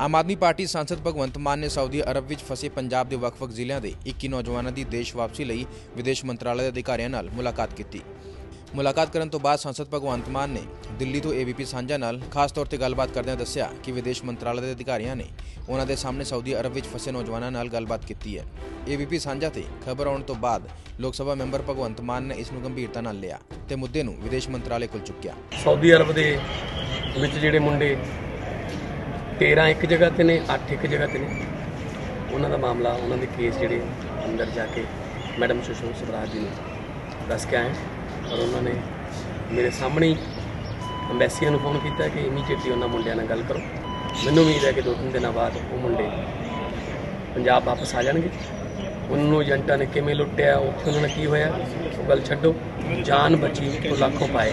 Aam Aadmi party ਸਾਂਸਦ ਭਗਵੰਤ ਮਾਨ ਨੇ Saudi Arab ਵਿੱਚ ਫਸੇ ਪੰਜਾਬ ਦੇ ਵੱਖ-ਵੱਖ ਜ਼ਿਲ੍ਹਿਆਂ ਦੇ 21 ਨੌਜਵਾਨਾਂ ਦੀ ਦੇਸ਼ ਵਾਪਸੀ ਲਈ ਵਿਦੇਸ਼ ਮੰਤਰਾਲੇ ਦੇ ਅਧਿਕਾਰੀਆਂ ਨਾਲ ਮੁਲਾਕਾਤ ਕੀਤੀ। ਮੁਲਾਕਾਤ ਕਰਨ ਤੋਂ ਬਾਅਦ ਸਾਂਸਦ ਭਗਵੰਤ ਮਾਨ ਨੇ ਦਿੱਲੀ ਤੋਂ ਏਬੀਪੀ ਸਾਂਝਾ ਨਾਲ ਖਾਸ ਤੌਰ ਤੇ ਗੱਲਬਾਤ ਕਰਦਿਆਂ ਦੱਸਿਆ ਕਿ ਵਿਦੇਸ਼ ਮੰਤਰਾਲੇ ਦੇ ਅਧਿਕਾਰੀਆਂ ਨੇ ਉਹਨਾਂ ਦੇ ਸਾਹਮਣੇ ਸਾਊਦੀ ਅਰਬ ਵਿੱਚ ਫਸੇ ਨੌਜਵਾਨਾਂ ਨਾਲ ਗੱਲਬਾਤ ਕੀਤੀ ਹੈ। ਏਬੀਪੀ ਸਾਂਝਾ ਤੇ ਖਬਰ ਆਉਣ ਤੋਂ ਬਾਅਦ ਲੋਕ ਸਭਾ ਮੈਂਬਰ ਭਗਵੰਤ ਮਾਨ ਨੇ ਇਸ ਨੂੰ ਗੰਭੀਰਤਾ ਨਾਲ ਲਿਆ ਤੇ ਮੁੱਦੇ ਨੂੰ ਵਿਦੇਸ਼ ਮੰਤਰਾਲੇ ਕੋਲ ਚੁੱਕਿਆ। ਸਾਊਦੀ ਅਰਬ ਦੇ ਵਿੱਚ ਜਿਹੜੇ ਮੁੰਡੇ 13 ਇੱਕ ਜਗ੍ਹਾ ਤੇ ਨੇ 8 ਇੱਕ ਜਗ੍ਹਾ ਤੇ ਨੇ। ਉਹਨਾਂ ਦਾ ਮਾਮਲਾ, ਉਹਨਾਂ ਦੇ ਕੇਸ ਜਿਹੜੇ ਅੰਦਰ ਜਾ ਕੇ ਮੈਡਮ ਸੁਸ਼ਮਾ ਸਵਰਾਜ ਜੀ ਨੂੰ ਦੱਸ ਕੇ ਆਏ ਔਰ ਉਹਨਾਂ ਨੇ ਮੇਰੇ ਸਾਹਮਣੇ ਹੀ ਅੰਬੈਸੀਆਂ ਨੂੰ ਫੋਨ ਕੀਤਾ ਕਿ ਇਮੀਡੀਏਟਲੀ ਉਹਨਾਂ ਮੁੰਡਿਆਂ ਨਾਲ ਗੱਲ ਕਰੋ। ਮੈਨੂੰ ਉਮੀਦ ਹੈ ਕਿ ਦੋ ਤਿੰਨ ਦਿਨਾਂ ਬਾਅਦ ਉਹ ਮੁੰਡੇ ਪੰਜਾਬ ਵਾਪਸ ਆ ਜਾਣਗੇ। ਉਹਨਾਂ ਨੂੰ ਏਜੰਟਾਂ ਨੇ ਕਿਵੇਂ ਲੁੱਟਿਆ, ਉੱਥੇ ਉਹਨਾਂ ਨਾਲ ਕੀ ਹੋਇਆ, ਉਹ ਗੱਲ ਛੱਡੋ। ਜਾਨ ਬਚੀ ਉਹ ਲੱਖੋਂ ਪਾਏ।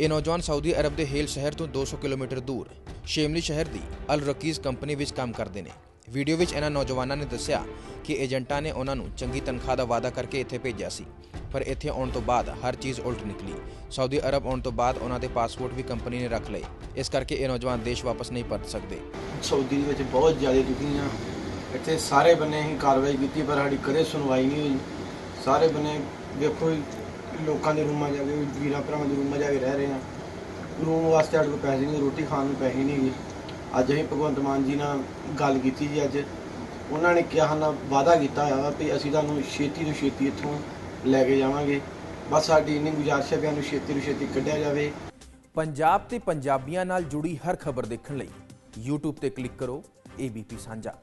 ਇਹ ਨੌਜਵਾਨ ਸਾਊਦੀ ਅਰਬ ਦੇ ਹੇਲ ਸ਼ਹਿਰ ਤੋਂ 200 ਕਿਲੋਮੀਟਰ ਦੂਰ, ਸ਼ੇਮਲੀ ਸ਼ਹਿਰ ਦੀ ਅਲ ਰਕੀਜ਼ ਕੰਪਨੀ ਵਿੱਚ ਕੰਮ ਕਰਦੇ ਨੇ। ਵੀਡੀਓ ਵਿੱਚ ਇਹਨਾਂ ਨੌਜਵਾਨਾਂ ਨੇ ਦੱਸਿਆ ਕਿ ਏਜੰਟਾਂ ਨੇ ਉਹਨਾਂ ਨੂੰ ਚੰਗੀ ਤਨਖਾਹ ਦਾ ਵਾਅਦਾ ਕਰਕੇ ਇੱਥੇ ਭੇਜਿਆ ਸੀ, ਪਰ ਇੱਥੇ ਆਉਣ ਤੋਂ ਬਾਅਦ ਹਰ ਚੀਜ਼ ਉਲਟ ਨਿਕਲੀ। ਸਾਊਦੀ ਅਰਬ ਆਉਣ ਤੋਂ ਬਾਅਦ ਉਹਨਾਂ ਦੇ ਪਾਸਪੋਰਟ ਵੀ ਕੰਪਨੀ ਨੇ ਰੱਖ ਲਏ। ਇਸ ਕਰਕੇ ਇਹ ਨੌਜਵਾਨ ਦੇਸ਼ ਵਾਪਸ ਨਹੀਂ ਪਰਤ ਸਕਦੇ। ਸਾਊਦੀ ਵਿੱਚ ਬਹੁਤ ਜ਼ਿਆਦਾ ਦੁਖੀ ਇੱਥੇ ਸਾਰੇ ਬੰਨੇ ਹੀ ਕਾਰਵਾਈ ਕੀਤੀ, ਪਰ ਸਾਡੀ ਕਦੇ ਸੁਣਵਾਈ ਨਹੀਂ ਹੋਈ। ਸਾਰੇ ਬੰਨੇ ਵੇਖੋ ਲੋਕਾਂ ਦੇ ਰੂਮਾਂ ਜਾ ਕੇ ਵੀਰਾਂ ਭਰਾਵਾਂ ਦੇ ਰੂਮਾਂ ਜਾ ਕੇ ਰਹਿ ਰਹੇ ਆ ਰੂਮ ਵਾਸਤੇ ਸਾਡੇ ਕੋਲ ਪੈਸੇ ਨਹੀਂ, ਰੋਟੀ ਖਾਣ ਨੂੰ ਪੈਸੇ ਨਹੀਂ ਹੈਗੇ। ਅੱਜ ਅਸੀਂ ਭਗਵੰਤ ਮਾਨ ਜੀ ਨਾਲ ਗੱਲ ਕੀਤੀ ਜੀ ਅੱਜ। ਉਹਨਾਂ ਨੇ ਕਿਹਾ ਨਾ, ਵਾਅਦਾ ਕੀਤਾ ਹੋਇਆ ਵਾ ਵੀ ਅਸੀਂ ਤੁਹਾਨੂੰ ਛੇਤੀ ਤੋਂ ਛੇਤੀ ਇੱਥੋਂ ਲੈ ਕੇ ਜਾਵਾਂਗੇ। ਬਸ ਸਾਡੀ ਇੰਨੀ ਗੁਜ਼ਾਰਿਸ਼ ਹੈ ਵੀ ਸਾਨੂੰ ਛੇਤੀ ਤੋਂ ਛੇਤੀ ਕੱਢਿਆ ਜਾਵੇ। ਪੰਜਾਬ ਤੇ ਪੰਜਾਬੀਆਂ ਨਾਲ ਜੁੜੀ ਹਰ ਖਬਰ ਦੇਖਣ ਲਈ YouTube ਤੇ ਕਲਿੱਕ ਕਰੋ ABP ਸਾਂਝਾ।